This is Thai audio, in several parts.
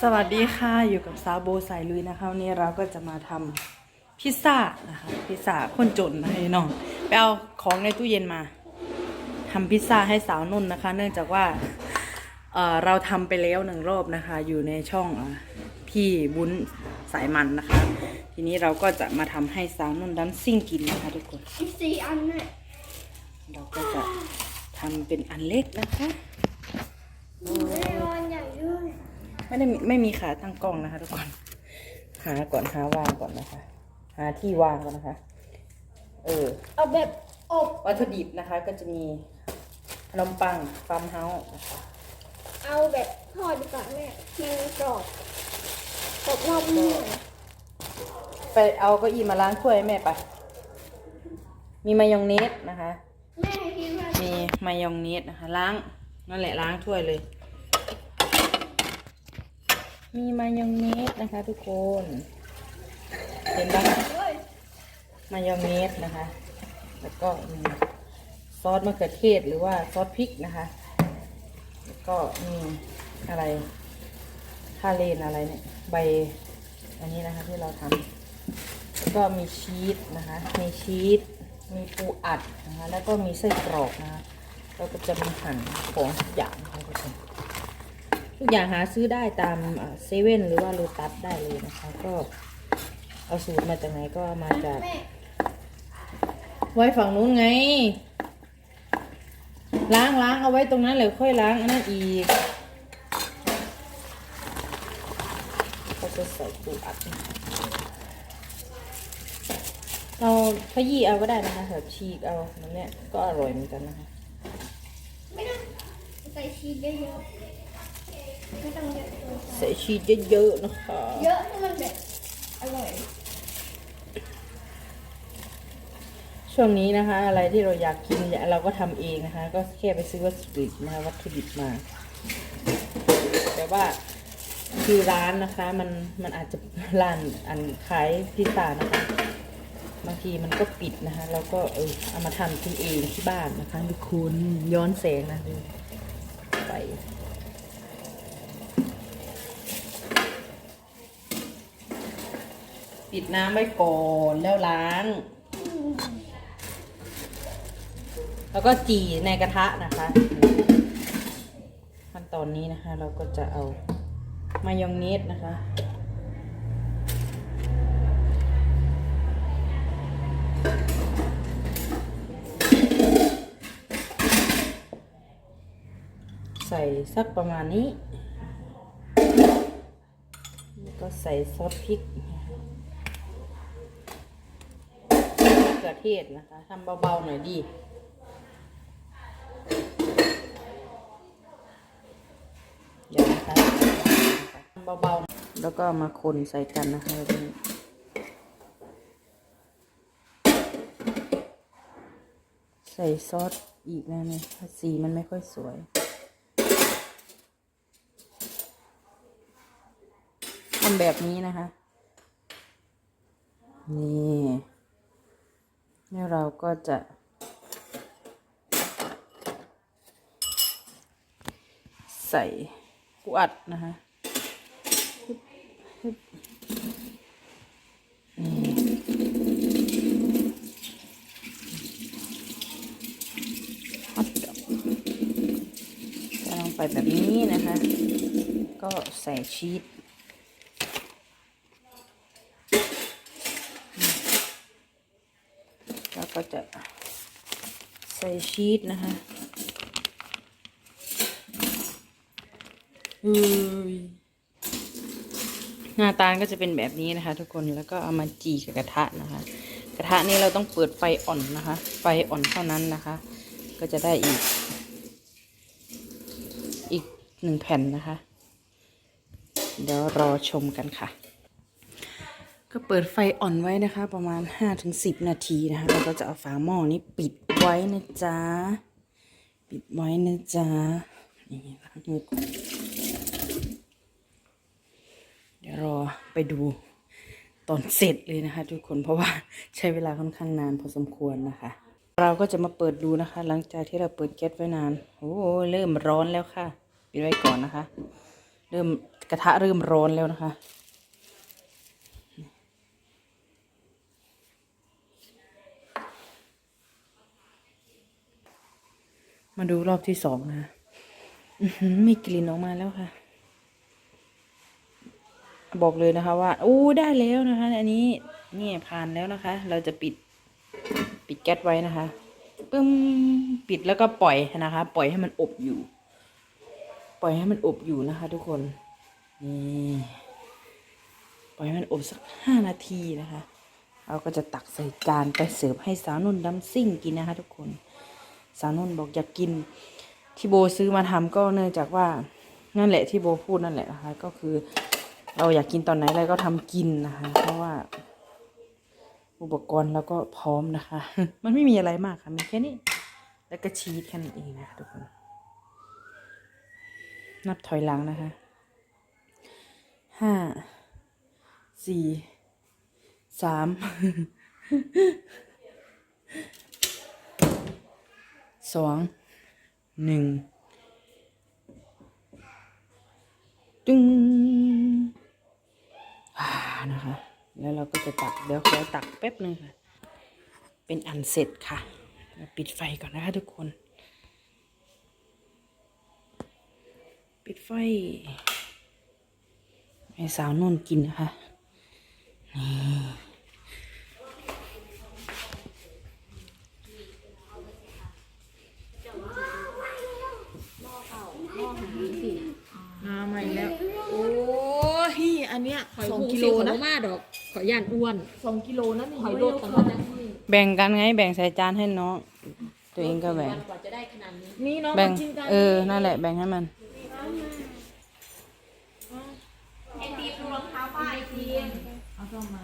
สวัสดีค่ะอยู่กับซาโบสายลุยนะคะวันนี้เราก็จะมาทำพิซซ่านะคะพิซซ่าคนจนนะคะน้องไปเอาของในตู้เย็นมาทำพิซซ่าให้สาวนุ่นนะคะ เนื่องจากว่าเอ่อเราทำไปแล้วหนึ่งรอบนะคะ อยู่ในช่องเอ่อพี่บุญสายมันนะคะ ทีนี้เราก็จะมาทำให้สาวนุ่นดันซิ่งกินนะคะทุกคนอีกสี่อันเนี่ยเราก็จะทำเป็นอันเล็กนะคะแม่รอนใหญ่ด้วย ไม่ได้มีไม่มีขาตั้งกล้องนะคะทุกคน หาก่อนหาวางก่อนนะคะ หาที่วางก่อนนะคะ เออ เอาแบบอบวัตถุดิบนะคะ ก็จะมีขนมปังฟาร์มเฮาส์นะคะ เอาแบบทอดดีกว่าแม่มันกรอบกรอบนอกนุ่มไปเอาเก็อีมาล้างถ้วยให้แม่ไป มีมายองเนสนะคะ แม่คิดว่ามีมายองเนสนะคะ ล้างนั่นแหละล้างถ้วยเลย มีมายองเนสนะคะทุกคนเห็นปะเฮ้ยมายองเนสนะคะ แล้วก็มีซอสมะเขือเทศหรือว่าซอสพริกนะคะ แล้วก็มีอะไรทาเลนอะไรเนี่ยใบอันนี้นะคะที่เราทำแล้วก็มีชีสนะคะ มีชีสมีปูอัดนะคะ แล้วก็มีไส้กรอกนะคะ เราก็จะมาหั่นของทุกอย่างนะคะทุกคน ทุกอย่างหาซื้อได้ตามเซเว่นหรือว่าโลตัสได้เลยนะคะ ก็เอาสูตรมาจากไหนก็มาจาก ไว้ฝั่งนู้นไง ล้างล้างเอาไว้ตรงนั้นเลยค่อยล้างอันนั้นอีกก็จะใส่ปูอัดเราขยี้เอาก็ได้นะคะแบบฉีกเอาแบบเนี้ยก็อร่อยเหมือนกันนะคะ ไม่ต้องใส่ชีสเยอะ ไม่ต้องเยอะเกินไปใส่ชีสเยอะๆนะคะ เยอะให้มันแบบอร่อยช่วงนี้นะคะ อะไรที่เราอยากกินเราก็ทำเองนะคะ ก็แค่ไปซื้อวัตถุดิบนะคะวัตถุดิบมา แต่ว่าคือร้านนะคะ มันมันอาจจะร้านอันขายพิซซ่านะคะ บางทีมันก็ปิดนะคะแล้วก็เออเอามาทำที่เองที่บ้านนะคะทุกคนย้อนแสงนะดูไป ปิดน้ำไว้ก่อนแล้วล้าง แล้วก็จี่ในกระทะนะคะ ขั้นตอนนี้นะคะ เราก็จะเอามายองเนสนะคะ ใส่สักประมาณนี้ แล้วก็ใส่ซอสพริกนะคะมะเขือเทศนะคะทำเบาๆหน่อยดี เดี๋ยวนะคะเบาๆ แล้วก็มาคนใส่กันนะคะแบบนี้ใส่ซอสอีกนะเนี่ยสีมันไม่ค่อยสวยทำแบบนี้นะคะ นี่ แล้วเราก็จะ ใส่ปูอัดนะคะฮึบฮึบนี่ฮอดอกใส่ลงไปแบบนี้นะคะ ก็ใส่ชีสแล้วก็จะ ใส่ชีสนะคะอืยหน้าตาลก็จะเป็นแบบนี้นะคะ ทุกคนแล้วก็เอามาจีกับกระทะนะคะ กระทะนี้เราต้องเปิดไฟอ่อนนะคะ ไฟอ่อนเท่านั้นนะคะ ก็จะได้อีก อีกหนึ่งแผ่นนะคะ เดี๋ยวรอชมกันค่ะ ก็เปิดไฟอ่อนไว้นะคะ ประมาณ 5-10 นาทีนะคะเราก็จะเอาฝาหม้อนี้ปิดไว้นะจ๊ะ ปิดไว้นะจ๊ะ นี่ล้างมือก่อนเดี๋ยวรอไปดูตอนเสร็จเลยนะคะ ทุกคน เพราะว่าใช้เวลาค่อนข้างนานพอสมควรนะคะ เราก็จะมาเปิดดูนะคะ หลังจากที่เราเปิดแก๊สไว้นาน โอ้เริ่มร้อนแล้วค่ะ ปิดไว้ก่อนนะคะ เริ่มกระทะเริ่มร้อนแล้วนะคะ มาดูรอบที่สองนะมีกลิ่นออกมาแล้วค่ะ บอกเลยนะคะ ว่าอู้ได้แล้วนะคะ อันนี้นี่ผ่านแล้วนะคะ เราจะปิด ปิดแก๊สไว้นะคะปึ้มปิดแล้วก็ปล่อยนะคะ ปล่อยให้มันอบอยู่ ปล่อยให้มันอบอยู่นะคะ ทุกคนนี่ปล่อยให้มันอบสักห้านาทีนะคะ เราก็จะตักใส่จานไปเสิร์ฟให้สาวนุ่นดำซิ่งกินนะคะ ทุกคน สาวนุ่นบอกอยากกิน ที่โบซื้อมาทำก็เนื่องจากว่านั่นแหละที่โบพูดนั่นแหละนะคะ ก็คือเราอยากกินตอนไหนอะไรก็ทำกินนะคะ เพราะว่า อุปกรณ์เราก็พร้อมนะคะ มันไม่มีอะไรมากค่ะมีแค่นี้ แล้วก็ชีสแค่นั้นเองนะะทุกคน นับถอยหลังนะคะห้าสี่สาม สองหนึ่งตึงอ่านะคะ แล้วเราก็จะตักเดี๋ยวขอตักแป๊บหนึ่งค่ะ เป็นอันเสร็จค่ะปิดไฟก่อนนะคะทุกคน ปิดไฟให้สาวนุ่นกินนะคะมาใหม่แล้ว โอ้ย พี่อันเนี้ย หอยสองภูกิกิโลโลนะนะมาดอกขอย่านอ้วนสองกิโลนะนี่หอยไม่โลได้ดเอากันเข้ามามาจากนี่แบ่งกันไงแบ่งใส่จานให้น้องตัวเองก็แบ่งวันกว่าจะได้ขนาดนี้นี่น้องแบ่งมากินกันเออ นั่นแหละแบ่งให้มันไอตีดูรองเท้าป้าไอตีเอาเข้ามา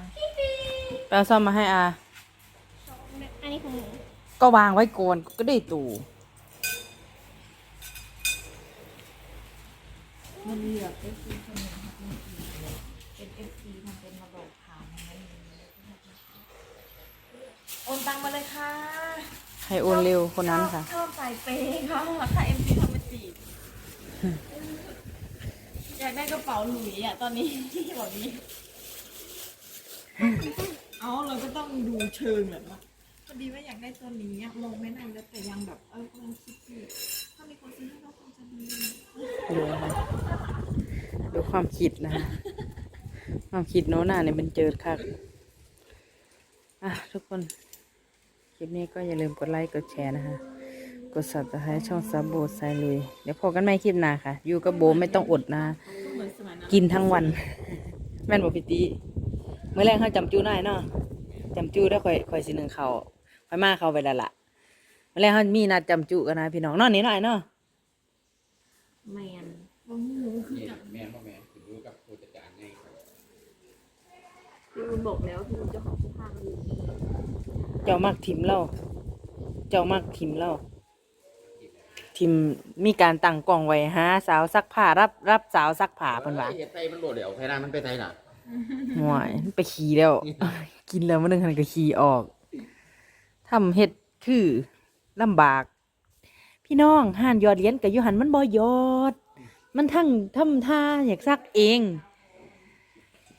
ไปเอาซ่อมมาให้อา อันนี้ของหนูก็วางไว้ก่อนก็ได้ตู่มันเหลือกเอฟซีคนหนึ่งครับ เป็นเอฟซีทำเป็นมาบอกข่าวมันไม่มีโอนตังมาเลยค่ะให้โอนเร็วคนนั้นค่ะ ชอบใส่เปย์ค่ะค่ะเอ็มซีทำมาจีบอยากได้กระเป๋าหลุยอะตอนนี้แบบนี้ เอาเราก็ต้องดูเชิงแบบว่าพอดีว่าอยากได้ตัวนี้อะมองไม่นานแล้วแต่ยังแบบเออกำลังคิดอยู่ถ้ามีคนซื้อให้ก็คงจะดีดูนะคะดูความคิดนะคะ ความคิดโน้นน่ะเนี่ยมันเจิดค่ะอะทุกคน คลิปนี้ก็อย่าลืมกดไลค์กดแชร์นะคะ กด subscribe ช่องซับโบสายลุย เดี๋ยวพบกันใหม่คลิปหน้าค่ะ อยู่กับโบไม่ต้องอดนะ กินทั้งวัน แม่นบอกพี่ตีเมื่อแรกเขาจำจูได้เนาะจำจูได้ค่อยค่อยสิหนึ่งเขาค่อยมาเขาไปล้วล่ะเมื่อแรกเขามีนัดจำจูกันนะพี่น้องนอนนี่หน่อยเนาะแมนเนี่ม่นพ่อถึงรู้กับผู้จัดการไงครับ พี่อุ่นบอกแล้วพี่อุ่นเจ้าของเสื้อผ้าคือเจ้ามักทิมเล่าเจ้ามักทิมเล่าทิมมีการตั้งกล้องไว้หาสาวซักผ้ารับรับสาวซักผ้าเพิ่นว่าเฮ็ดไทยมันโหลดเดี๋ยวไทยนามันไปไทยน่ะห่วยไปขี่แล้ว กินแล้วมันนึงคันก็ขี่ออกทำเฮ็ดคือลำบาก พี่น้องห่านยอดเหรียญกับยูหันมันบ่ยอด มันทั้งทำท่าอยากซักเอง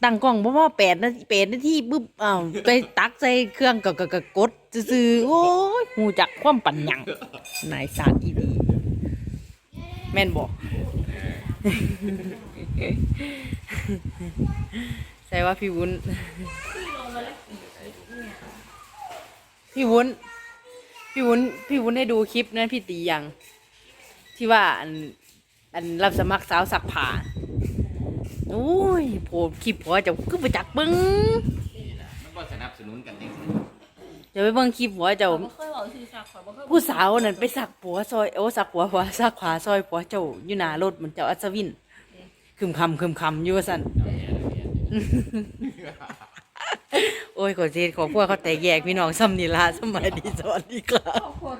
ตั้งกล้องบ่ว่าแปดนาทีแปดนาทีปุ๊บอ้าวไปตักใส่เครื่องก็ก็ก็กดซื่อๆโอ้ยหูจักความปัญญังนายสารอีดีแม่นบอกใช่ว่าพี่วุ้นพี่วุ้นพี่วุ้นพี่วุ้นได้ดูคลิปนะพี่ตียัง ที่ว่าอันอันรับสมัครสาวสักผ้า อุ้ยโผล่คลิปหัวจะก็ไปจักเบิ้งนี่นะมันก็สนับสนุนกันเองเดี๋ยวไปเบิ้งคลิปหัวเจ้าบ่เคยบอกชื่อสักขอบ่เคยผู้สาวนั่นไปสักผัวซอยโอ้สักผัวผัวสักขวาซอยผัวเจ้าอยู่หน้ารถมือนเจ้าอัศวินคึมคำคึมคำอยู่ว่าสั่นโอ้ยขอเทศขอพวกเขาแตกแยกพี่น้องซ้ำนี่ละสมัยดีสวัสดีครับขอบคุณ